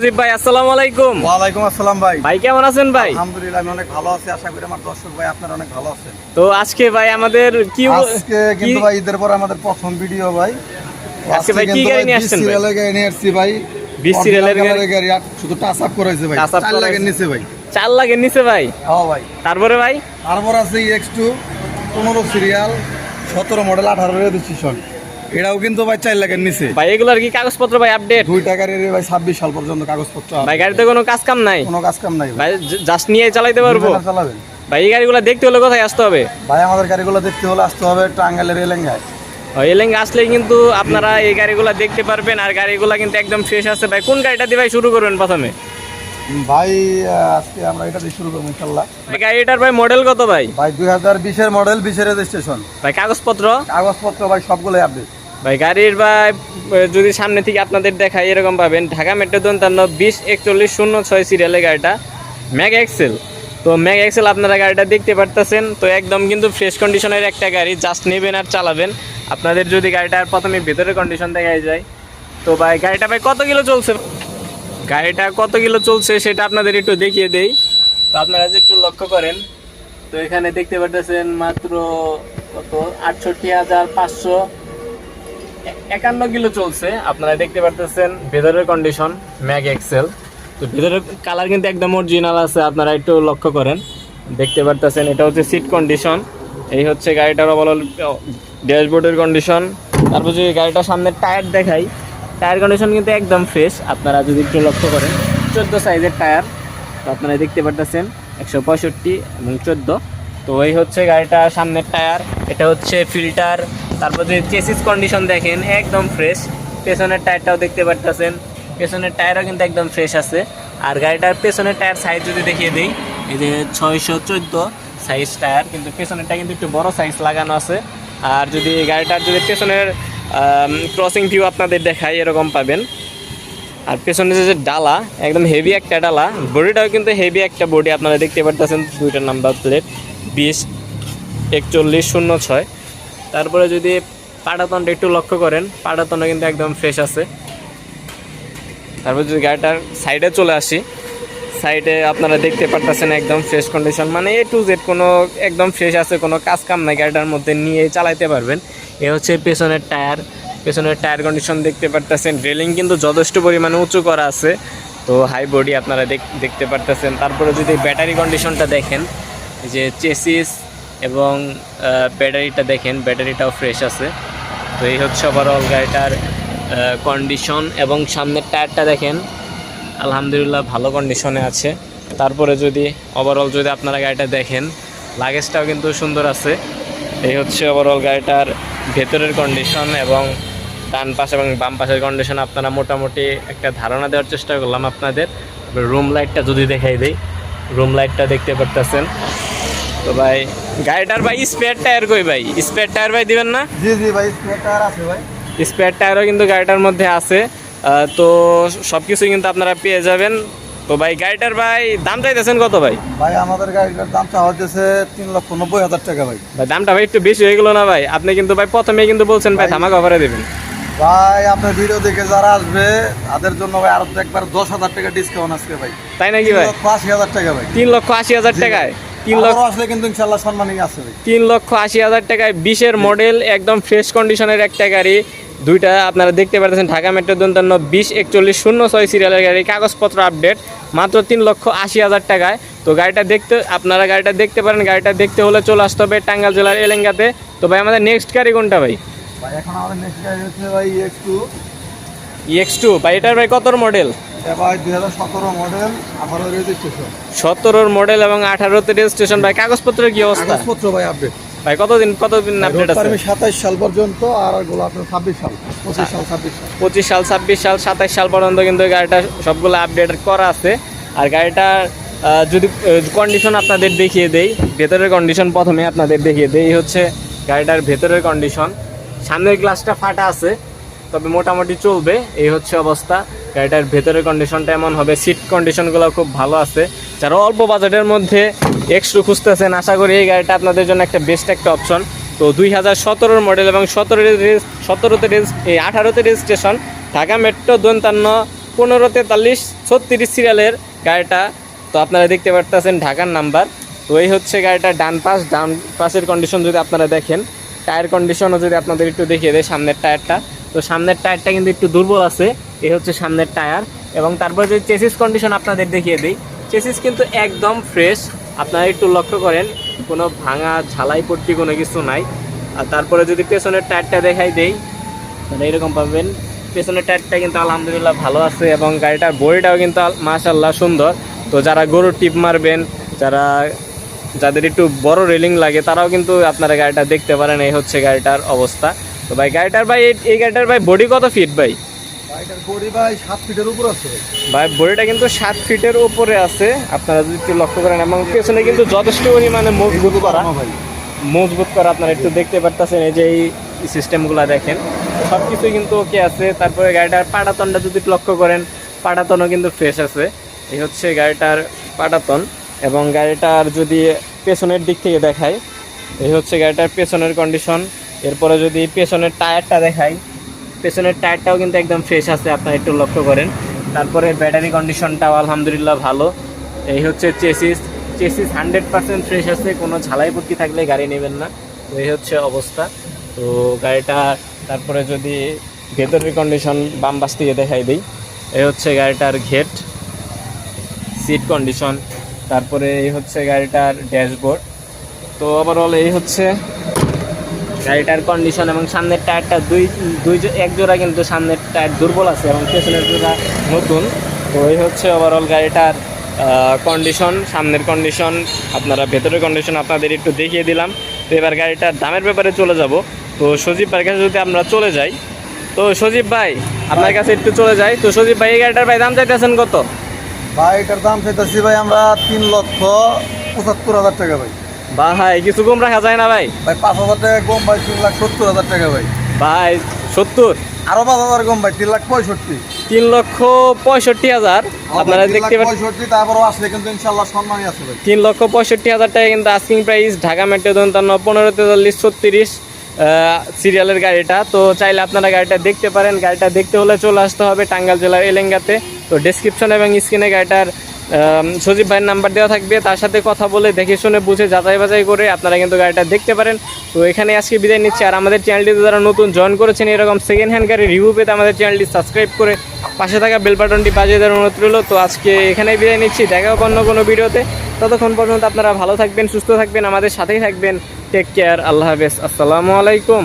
মুজিব ভাই আসসালামু আলাইকুম। ওয়ালাইকুম আসসালাম ভাই। ভাই কেমন আছেন ভাই? আলহামদুলিল্লাহ আমি অনেক ভালো আছি। আশা করি আমার দর্শক ভাই আপনারা অনেক ভালো আছেন। তো আজকে ভাই আমাদের কি আজকে কিন্তু ভাই ঈদের পর আমাদের প্রথম ভিডিও ভাই। আজকে ভাই কি গাড়ি নিয়ে আসছেন ভাই? সিরিয়ালের গাড়ি নিয়ে আসছি ভাই। বিশ সিরিয়ালের গাড়ি? colour-এর গাড়ি আর শুধু টাচ আপ করেছে ভাই। Touch up চার লাখের করাইছে। নিচে ভাই। চার লাখের নিচে ভাই? হ্যাঁ ভাই। তারপরে ভাই? তারপর আছে এক্স টু পনেরো সিরিয়াল সতেরো মডেল আঠারো রেজিস্ট্রেশন এটাও কিন্তু ভাই চার লাখের নিচে। ভাই এগুলার কি কাগজপত্র ভাই আপডেট দুই টাকার এর ভাই ছাব্বিশ সাল পর্যন্ত কাগজপত্র ভাই গাড়িতে কোনো কাজ কাম নাই? কোনো কাজ কাম নাই ভাই। জাস্ট নিয়ে চালাইতে পারব? চালাবেন ভাই এই গাড়িগুলো দেখতে হলে কোথায় আসতে হবে? ভাই আমাদের গাড়িগুলো দেখতে হলে আসতে হবে টাঙ্গাইলের এলেঙ্গায়। এলেং আসলে কিন্তু আপনারা এই গাড়িগুলো দেখতে পারবেন আর গাড়িগুলো কিন্তু একদম ফ্রেশ আছে। ভাই কোন গাড়িটা দিয়ে ভাই শুরু করবেন প্রথমে? ভাই আজকে আমরা এটা দিয়ে শুরু করব ইনশাল্লাহ। গাড়িটার ভাই মডেল কত ভাই? ভাই দুই হাজার বিশের মডেল বিশের রেজিস্ট্রেশন ভাই কাগজপত্র? কাগজপত্র ভাই সবগুলোই আপডেট ভাই, গাড়ির বা যদি সামনে থেকে আপনাদের দেখায় এরকম পাবেন, ঢাকা মেট্রো দন্তান্ন বিশ একচল্লিশ শূন্য ছয় সিরিয়ালের গাড়িটা। ম্যাগ এক্সেল তো ম্যাগ এক্সেল আপনারা গাড়িটা দেখতে পারতেছেন, তো একদম কিন্তু ফ্রেশ কন্ডিশনের একটা গাড়ি জাস্ট নেবেন আর চালাবেন। আপনাদের যদি গাড়িটার প্রথমে ভেতরের কন্ডিশন দেখাই যায়। তো ভাই, গাড়িটা ভাই কত কিলো চলছে? গাড়িটা কত কিলো চলছে সেটা আপনাদের একটু দেখিয়ে দেই। তো আপনারা যে একটু লক্ষ্য করেন, তো এখানে দেখতে পারতেছেন মাত্র কত? আটষট্টি হাজার পাঁচশো একান্ন কিলো চলছে। আপনারা দেখতে পারতেছেন ভেতরের কন্ডিশন ম্যাগ এক্সেল তো ভেতরের কালার কিন্তু একদম অরিজিনাল আছে, আপনারা একটু লক্ষ্য করেন। দেখতে পারতেছেন, এটা হচ্ছে সিট কন্ডিশন এই হচ্ছে গাড়িটার ওভারঅল ড্যাশবোর্ডের কন্ডিশন তারপর যদি গাড়িটার সামনে টায়ার দেখাই টায়ার কন্ডিশন কিন্তু একদম ফ্রেশ আপনারা যদি একটু লক্ষ্য করেন, চোদ্দ সাইজের টায়ার তো আপনারা দেখতে পারতেছেন, একশো পঁয়ষট্টি এবং চোদ্দ। তো এই হচ্ছে গাড়িটার সামনের টায়ার, এটা হচ্ছে ফিল্টার। তারপর যে চেসিস কন্ডিশন দেখেন, একদম ফ্রেশ পেছনের টায়ারটাও দেখতে পারতেছেন। পেছনের টায়ারও কিন্তু একদম ফ্রেশ আছে। আর গাড়িটার পেছনের টায়ার সাইজ যদি দেখিয়ে দিই, এই যে ছয়শো চোদ্দ সাইজ টায়ার, কিন্তু পেছনেরটা কিন্তু একটু বড় সাইজ লাগানো আছে। আর যদি গাড়িটার যদি পেছনের ক্রসিং ভিউ আপনাদের দেখায় এরকম পাবেন। আর পেছনে যে ডালা, একদম হেভি একটা ডালা বডিটাও কিন্তু হেভি একটা বডি আপনারা দেখতে পারতেছেন দুইটা নাম্বার প্লেট বিশ, একচল্লিশ, শূন্য, ছয়। তারপরে যদি পাটাতনটা একটু লক্ষ্য করেন, পাটাতনটা কিন্তু একদম ফ্রেশ আছে। তারপর যদি গাড়িটার সাইডে চলে আসি সাইডে আপনারা দেখতে পারতেছেন একদম ফ্রেশ কন্ডিশন মানে এ টু জেড কোনো একদম ফ্রেশ আছে, কোনো কাজ কাম নাই গাড়িটার মধ্যে, নিয়ে চালাইতে পারবেন। এ হচ্ছে পেছনের টায়ার পেছনের টায়ার কন্ডিশন দেখতে পারতেছেন। রেলিং কিন্তু যথেষ্ট পরিমাণে উঁচু করা আছে। তো হাই বডি আপনারা দেখ- দেখতে পারতেছেন। তারপরে যদি ব্যাটারি কন্ডিশনটা দেখেন যে চেসিস এবং ব্যাটারিটা দেখেন ব্যাটারিটাও ফ্রেশ আছে। তো এই হচ্ছে ওভারঅল গাড়িটার কন্ডিশন এবং সামনের টায়ারটা দেখেন, আলহামদুলিল্লাহ ভালো কন্ডিশনে আছে। তারপরে যদি ওভারঅল যদি আপনারা গাড়িটা দেখেন লাগেজটাও কিন্তু সুন্দর আছে। এই হচ্ছে ওভারঅল গাড়িটার ভেতরের কন্ডিশন এবং ডান পাশে এবং বাম পাশের কন্ডিশন আপনারা মোটামুটি একটা ধারণা দেওয়ার চেষ্টা করলাম আপনাদের। রুম লাইটটা যদি দেখাই দিই রুম লাইটটা দেখতে পারতেছেন। তো ভাই গাড়িটার ভাই স্পেয়ার টায়ার কই ভাই? স্পেয়ার টায়ার ভাই দিবেন না? জি জি ভাই স্পেয়ার টায়ার আছে ভাই। স্পেয়ার টায়ারও কিন্তু গাড়িটার মধ্যে আছে। তো সব কিছুই কিন্তু আপনারা পেয়ে যাবেন। তো ভাই গাড়িটার ভাই দাম চাইতেছেন কত ভাই? ভাই আমাদের গাড়িটার দাম চাওয়া হচ্ছে তিন লক্ষ নব্বই হাজার টাকা ভাই। ভাই দামটা ভাই একটু বেশি হয়ে গেলো না ভাই? আপনি কিন্তু ভাই প্রথমে কিন্তু বলছেন ভাই ধামাক অফারে দেবেন। ভাই আপনার ভিডিও দেখে যারা আসবে তাদের জন্য ভাই আরও একবার দশ হাজার টাকা ডিসকাউন্ট আসবে ভাই। তাই নাকি ভাই? লক্ষ আশি হাজার টাকা ভাই। তিন লক্ষ আশি হাজার টাকায়? তিন লক্ষ আসলে কিন্তু ইনশাল্লাহ আছে ভাই। তিন লক্ষ আশি হাজার টাকায় বিশের মডেল একদম ফ্রেশ কন্ডিশনের একটা গাড়ি। দুইটা আপনারা দেখতে পাচ্ছেন ঢাকা মেট্রো দন্তান্ন বিশ একচল্লিশ শূন্য ছয় সিরিয়ালের গাড়ি। কাগজপত্র আপডেট মাত্র তিন লক্ষ আশি হাজার টাকায়। তো গাড়িটা দেখতে আপনারা গাড়িটা দেখতে পারেন। গাড়িটা দেখতে হলে চলে আসতে হবে টাঙ্গাল জেলার এলেঙ্গাতে। তো ভাই আমাদের নেক্সট গাড়ি কোনটা ভাই? ভাই এখন আমাদের নেক্সট গাড়ি হচ্ছে ভাই একটু এক্স টু ভাই এটার ভাই কতর মডেল এটা দুই হাজার সতেরো মডেল আঠারো রেজিস্ট্রেশন সতেরোর মডেল এবং আঠারোতে রেজিস্ট্রেশন ভাই কাগজপত্রের কি অবস্থা? কাগজপত্র ভাই আপডেট ভাই কতদিন কতদিন আপডেট আছে? সাতাইশ সাল পর্যন্ত আর ওগুলো আপনার ছাব্বিশ সাল পঁচিশ সাল ছাব্বিশ সাল। পঁচিশ সাল ছাব্বিশ সাল সাতাইশ সাল পর্যন্ত কিন্তু গাড়িটা সবগুলো আপডেট করা আছে। আর গাড়িটার যদি কন্ডিশন আপনাদের দেখিয়ে দেই ভেতরের কন্ডিশন প্রথমে আপনাদের দেখিয়ে দেই হচ্ছে গাড়িটার ভেতরের কন্ডিশন সামনের গ্লাসটা ফাটা আছে, তবে মোটামুটি চলবে। এই হচ্ছে অবস্থা। গাড়িটার ভেতরের কন্ডিশনটা এমন হবে সিট কন্ডিশনগুলো খুব ভালো আছে। যারা অল্প বাজেটের মধ্যে এক্সট্রু খুঁজতেছেন, আশা করি এই গাড়িটা আপনাদের জন্য একটা বেস্ট একটা অপশন তো দুই হাজার সতেরোর মডেল এবং সতেরো সতেরোতে এই আঠারোতে রেজিস্ট্রেশন ঢাকা মেট্রো দন্তান্ন পনেরো তেতাল্লিশ ছত্রিশ সিরিয়ালের গাড়িটা। তো আপনারা দেখতে পারতেছেন ঢাকার নাম্বার তো এই হচ্ছে গাড়িটার ডান পাশ, ডান পাশের কন্ডিশন যদি আপনারা দেখেন। টায়ার কন্ডিশনও যদি আপনাদের একটু দেখিয়ে দেয় সামনের টায়ারটা। তো সামনের টায়ারটা কিন্তু একটু দুর্বল আছে, এই হচ্ছে সামনের টায়ার। এবং তারপর যদি চেসিস কন্ডিশন আপনাদের দেখিয়ে দিই চেসিস কিন্তু একদম ফ্রেশ আপনারা একটু লক্ষ্য করেন, কোনো ভাঙা, ঝালাই পট্টি কোনো কিছু নাই। আর তারপরে যদি পেছনের টায়ারটা দেখাই দেই, তাহলে এরকম পাবেন। পেছনের টায়ারটা কিন্তু আলহামদুলিল্লাহ ভালো আছে এবং গাড়িটার বডিটাও কিন্তু মাশাল্লাহ সুন্দর। তো যারা গরুর টিপ মারবেন, যারা যাদের একটু বড় রেলিং লাগে তারাও কিন্তু আপনারা গাড়িটা দেখতে পারেন এই হচ্ছে গাড়িটার অবস্থা। তো ভাই গাড়িটার ভাই এই- গাড়িটার ভাই বডি কত ফিট ভাই? ভাই সাত ফিটের উপর আছে। ভাই ভাই বডিটা কিন্তু সাত ফিটের উপরে আছে। আপনারা যদি একটু লক্ষ্য করেন এবং পেছনে কিন্তু যথেষ্ট পরিমাণে মজবুত করা। মজবুত করা আপনারা একটু দেখতে পারতেছেন এই যে এই সিস্টেমগুলো দেখেন। সব কিছুই কিন্তু ওকে আছে। তারপরে গাড়িটার পাটাতনটা যদি লক্ষ্য করেন পাটাতনও কিন্তু ফ্রেশ আছে। এই হচ্ছে গাড়িটার পাটাতন। এবং গাড়িটার যদি পেছনের দিক থেকে দেখাই, এই হচ্ছে গাড়িটার পেছনের কন্ডিশন এরপরে যদি পেছনের টায়ারটা দেখাই, পেছনের টায়ারটাও কিন্তু একদম ফ্রেশ আছে, আপনারা একটু লক্ষ্য করেন। তারপরে ব্যাটারি কন্ডিশনটাও আলহামদুলিল্লাহ ভালো। এই হচ্ছে chassis chassis hundred percent fresh আছে, কোনো ঝালাই পট্টি থাকলে গাড়ি নেবেন না। তো এই হচ্ছে অবস্থা। তো গাড়িটা, তারপরে যদি ভেতরের কন্ডিশন বাম পাশ থেকে দেখাই দিই, এই হচ্ছে গাড়িটার ঘেট সিট কন্ডিশন তারপরে এই হচ্ছে গাড়িটার ড্যাশবোর্ড। তো ওভারঅল এই হচ্ছে গাড়িটার কন্ডিশন এবং সামনের টায়ারটা দুই দুই এক জোড়া কিন্তু সামনের টায়ার দুর্বল আছে এবং পেছনের জোড়া নতুন। তো এই হচ্ছে ওভারঅল গাড়িটার কন্ডিশন সামনের কন্ডিশন আপনারা ভেতরের কন্ডিশন আপনাদের একটু দেখিয়ে দিলাম। তো এবার গাড়িটার দামের ব্যাপারে চলে যাব। তো সজীব ভাইয়ের কাছে যদি আমরা চলে যাই, তো সজীব ভাই, আপনার কাছে একটু চলে যাই। তো সজীব ভাই, এই গাড়িটার ভাই দাম চাইতেছেন কত? ভাই এটার দাম চাইতেছি ভাই আমরা তিন লক্ষ পঁচাত্তর হাজার টাকা ভাই। ভাই কিছু কম রাখা যায় না ভাই। ভাই পাঁচ হাজার টাকা কম ভাই তিন লাখ সত্তর হাজার টাকা ভাই। ভাই সত্তর? আরও পাঁচ হাজার কম ভাই তিন লাখ পঁয়ষট্টি। তিন লক্ষ পঁয়ষট্টি হাজার। আপনারা দেখতে পাচ্ছেন তারপরও আসলে কিন্তু ইনশাল্লাহ সম্মানই আছে ভাই। তিন লক্ষ পঁয়ষট্টি হাজার টাকা কিন্তু আস্কিং প্রাইস ঢাকা মেট্রো দন্তান্ন পনেরো তেতাল্লিশ ছত্রিশ সিরিয়ালের গাড়িটা। তো চাইলে আপনারা গাড়িটা দেখতে পারেন। গাড়িটা দেখতে হলে চলে আসতে হবে টাঙ্গাইল জেলার এলেঙ্গাতে। তো ডেসক্রিপশন এবং স্ক্রিনে গাড়িটার সজীব ভাইয়ের নাম্বার দেওয়া থাকবে। তার সাথে কথা বলে দেখে শুনে বুঝে যাচাই বাছাই করে আপনারা কিন্তু গাড়িটা দেখতে পারেন। তো এখানে আজকে বিদায় নিচ্ছি। আর আমাদের চ্যানেলটিতে যারা নতুন জয়েন করেছেন, এরকম সেকেন্ড হ্যান্ড গাড়ি রিভিউ পেতে আমাদের চ্যানেলটি সাবস্ক্রাইব করে পাশে থাকা বেল বাটনটি বাজিয়ে দেওয়ার অনুরোধ রইল। তো আজকে এখানেই বিদায় নিচ্ছি। দেখা হবে অন্য কোনো ভিডিওতে। ততক্ষণ পর্যন্ত আপনারা ভালো থাকবেন, সুস্থ থাকবেন, আমাদের সাথেই থাকবেন। টেক কেয়ার আল্লাহ হাফেজ। আসসালামু আলাইকুম।